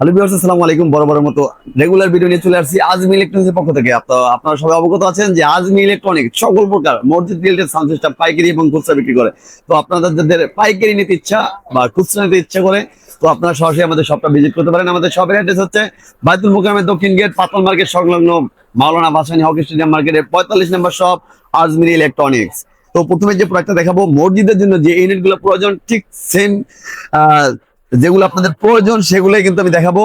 Hello viewers, আসসালামু আলাইকুম। বড় মতো রেগুলার ভিডিও নিয়ে চলে আসছি আজমি ইলেকট্রনিক্সের পক্ষ থেকে। আপনারা সবাই অবগত আছেন যে আজমি ইলেকট্রনিক সকল প্রকার মসজিদ রিলেটেড সাউন্ড সিস্টেম পাইকারি এবং খুচরা বিক্রি করে। তো আপনাদের যাদের পাইকারি নিতে ইচ্ছা বা খুচরা নিতে ইচ্ছা করে, তো আপনারা সরাসরি আমাদের শপটা ভিজিট করতে পারেন। আমাদের শপের অ্যাড্রেস হচ্ছে বাইতুল মুকামের দক্ষিণ গেট পাতল মার্কেট, সংলগ্ন মাওলানা ভাসানী হকি স্টেডিয়াম মার্কেটের পঁয়তাল্লিশ নম্বর শপ আজমির ইলেকট্রনিক্স তো প্রথমে যে প্রোডাক্টটা দেখাবো, মসজিদের জন্য যে ইউনিটগুলো প্রয়োজন, ঠিক সেম যেগুলো আপনাদের প্রয়োজন, সেগুলোই কিন্তু আমি দেখাবো।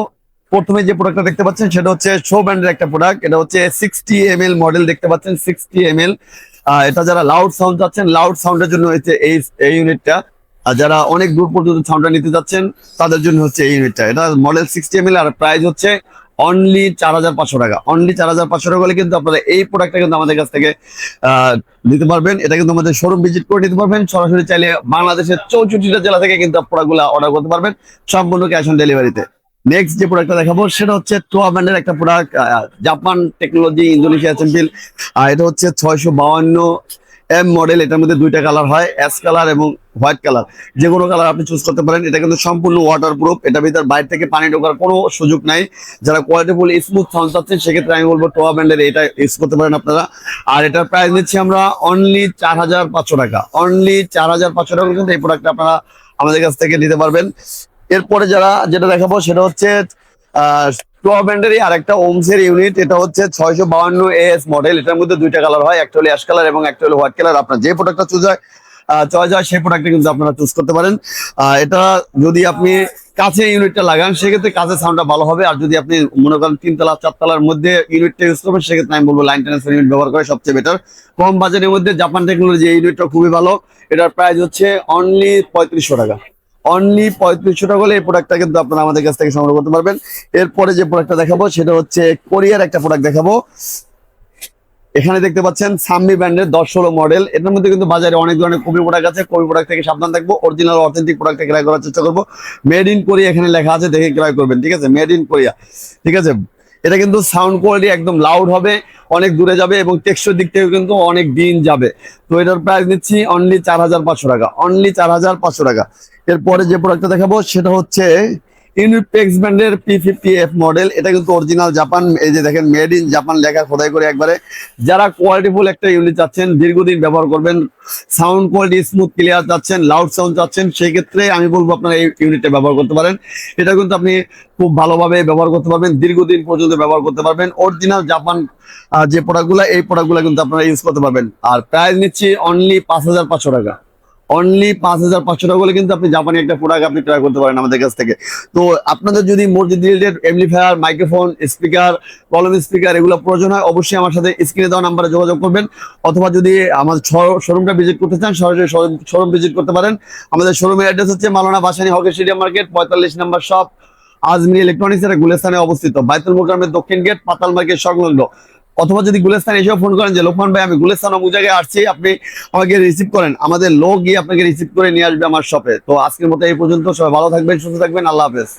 প্রথমে যে প্রোডাক্টটা দেখতে পাচ্ছেন, সেটা হচ্ছে শো ব্র্যান্ডের একটা প্রোডাক্ট এটা হচ্ছে সিক্সটি এম মডেল দেখতে পাচ্ছেন সিক্সটি এম এটা যারা লাউড সাউন্ড চাচ্ছেন লাউড সাউন্ডের জন্য হচ্ছে এই এই ইউনিটটা আর যারা অনেক দূর পর্যন্ত সাউন্ডটা নিতে যাচ্ছেন তাদের জন্য হচ্ছে এই ইউনিটটা এটা model sixty M R price হচ্ছে অনলি চার হাজার পাঁচশো টাকা। অনলি চার হাজার পাঁচশো টাকা হলে কিন্তু আপনারা এই প্রোডাক্টটা কিন্তু আমাদের কাছ থেকে নিতে পারবেন। এটা কিন্তু আমাদের শোরুম ভিজিট করে নিতে পারবেন। সরাসরি চাইলে বাংলাদেশের চৌষট্টিটা জেলা থেকে কিন্তু প্রোডাক্টগুলো অর্ডার করতে পারবেন। সম্পূর্ণ ক্যাশ অন ডেলিভারিতে নেক্সট যে প্রোডাক্টটা দেখাবো, সেটা হচ্ছে টোয়া ব্র্যান্ডের একটা product Japan technology Indonesia champion এটা হচ্ছে ছয়শো বাউান্ন এম মডেল এটার মধ্যে দুইটা কালার হয় অ্যাশ কালার এবং হোয়াইট কালার যে কোনো কালার আপনি চুজ করতে পারেন, এটা কিন্তু সম্পূর্ণ ওয়াটার প্রুফ এটা ভিতর বাইরে থেকে পানি ঢোকার কোনো সুযোগ নাই। যারা কোয়ালিটিফুল স্মুথ সাউন্ড চাচ্ছেন, সেক্ষেত্রে আমি বলব টোয়া ব্র্যান্ডের এটা ইউজ করতে পারেন আপনারা। আর এটার প্রাইস নিচ্ছি আমরা অনলি চার হাজার পাঁচশো টাকা। অনলি চার হাজার পাঁচশো টাকা কিন্তু এই প্রোডাক্টটা আপনারা আমাদের কাছ থেকে নিতে পারবেন। এরপরে যারা যেটা দেখাবো, সেটা হচ্ছে টোয়া ব্র্যান্ডেরই আরেকটা ওমসের ইউনিট এটা হচ্ছে ছয়শো বাউান্ন এস মডেল এটার মধ্যে দুইটা কালার হয়, একটা হলো অ্যাশ কালার এবং একটা হলো হোয়াইট কালার আপনার যে প্রোডাক্টটা চুজ হয় চয়েস হয়, সেই প্রোডাক্টটা কিন্তু আপনারা চুজ করতে পারেন। এটা যদি আপনি কাছে ইউনিটটা লাগান, সেক্ষেত্রে কাছে সাউন্ডটা ভালো হবে। আর যদি আপনি মনে করেন তিনতলা চারতলার মধ্যে ইউনিটটা ইউজ করবেন, সেক্ষেত্রে আমি বলব লাইন ট্রান্সফার ইউনিট ব্যবহার করে সবচেয়ে বেটার কম বাজেটের মধ্যে জাপান টেকনোলজি ইউনিটটা খুবই ভালো। এটার প্রাইস হচ্ছে অনলি পঁয়ত্রিশশো টাকা। অনলি পঁয়ত্রিশশো টাকা হলে এই প্রোডাক্টটা কিন্তু আপনারা আমাদের কাছ থেকে সংগ্রহ করতে পারবেন। এরপরে যে প্রোডাক্টটা দেখাবো, সেটা হচ্ছে কোরিয়ার একটা প্রোডাক্ট দেখাবো। এখানে দেখতে পাচ্ছেন সাম্মি ব্র্যান্ডের দশ ষোলো মডেল এটার মধ্যে কিন্তু বাজারে অনেক ধরনের কবি প্রোডাক্ট আছে। কবি প্রোডাক্ট থেকে সাবধান থাকব। অরিজিনাল অথেন্টিক প্রোডাক্ট ক্রয় করার চেষ্টা করব। মেড ইন কোরিয়া এখানে লেখা আছে, দেখে ক্রয় করবেন, ঠিক আছে? মেড ইন কোরিয়া ঠিক আছে? এটা কিন্তু সাউন্ড কোয়ালিটি একদম লাউড হবে, অনেক দূরে যাবে এবং টেক্সচার দিক থেকে কিন্তু অনেক দিন যাবে। তো এটার প্রাইস নিচ্ছি অনলি চার হাজার পাঁচশো টাকা অনলি চার হাজার পাঁচশো টাকা। এরপরে যে প্রোডাক্টটা দেখাবো সেটা হচ্ছে ইউনিপেক্স ব্র্যান্ডের পি ফিফটি এফ মডেল এটা কিন্তু অরিজিনাল জাপান এই যে দেখেন মেড ইন জাপান লেখা খোদাই করে একবারে। যারা কোয়ালিটিফুল একটা ইউনিট চাচ্ছেন, দীর্ঘদিন ব্যবহার করবেন সাউন্ড কোয়ালিটি স্মুথ ক্লিয়ার চাচ্ছেন লাউড সাউন্ড চাচ্ছেন, সেই ক্ষেত্রে আমি বলব আপনারা এই ইউনিটটা ব্যবহার করতে পারেন। এটা কিন্তু আপনি খুব ভালোভাবে ব্যবহার করতে পারবেন, দীর্ঘদিন পর্যন্ত ব্যবহার করতে পারবেন। অরিজিনাল জাপান যে প্রোডাক্টগুলো এই প্রোডাক্টগুলো কিন্তু আপনারা ইউজ করতে পারবেন। আর প্রাইস নিচ্ছি অনলি পাঁচ হাজার পাঁচশো টাকা। অনলি পাঁচ হাজার পাঁচশো টাকা হলে কিন্তু আপনি জাপানি একটা প্রোডাক্ট আপনি ট্রাই করতে পারেন আমাদের কাছ থেকে। তো আপনাদের যদি মসজিদ related amplifier microphone speaker column speaker এগুলো প্রয়োজন হয়, অবশ্যই আমার সাথে স্ক্রিনে দেওয়া নাম্বারে যোগাযোগ করবেন। অথবা যদি আমার শোরুমটা ভিজিট করতে চান, সরাসরি শোরুম ভিজিট করতে পারেন। আমাদের শোরুমের অ্যাড্রেস হচ্ছে Maulana Bhasani hockey stadium market, পঁয়তাল্লিশ নাম্বার শপ আজমি ইলেকট্রনিক্স এর গুলেস্তানে অবস্থিত। বাইতুল মোকামের দক্ষিণ গেট পাতাল মার্কেট সংলগ্ন। অথবা যদি গুলেস্থান এসেও ফোন করেন যে, লোকমান ভাই, আমি গুলেস্থান অমুক জায়গায় আসছি, আপনি আমাকে রিসিভ করেন। আমাদের লোক গিয়ে আপনাকে রিসিভ করে নিয়ে আসবে আমার শপে তো আজকের মতো এই পর্যন্ত। সবাই ভালো থাকবেন, সুস্থ থাকবেন। আল্লাহ হাফেজ।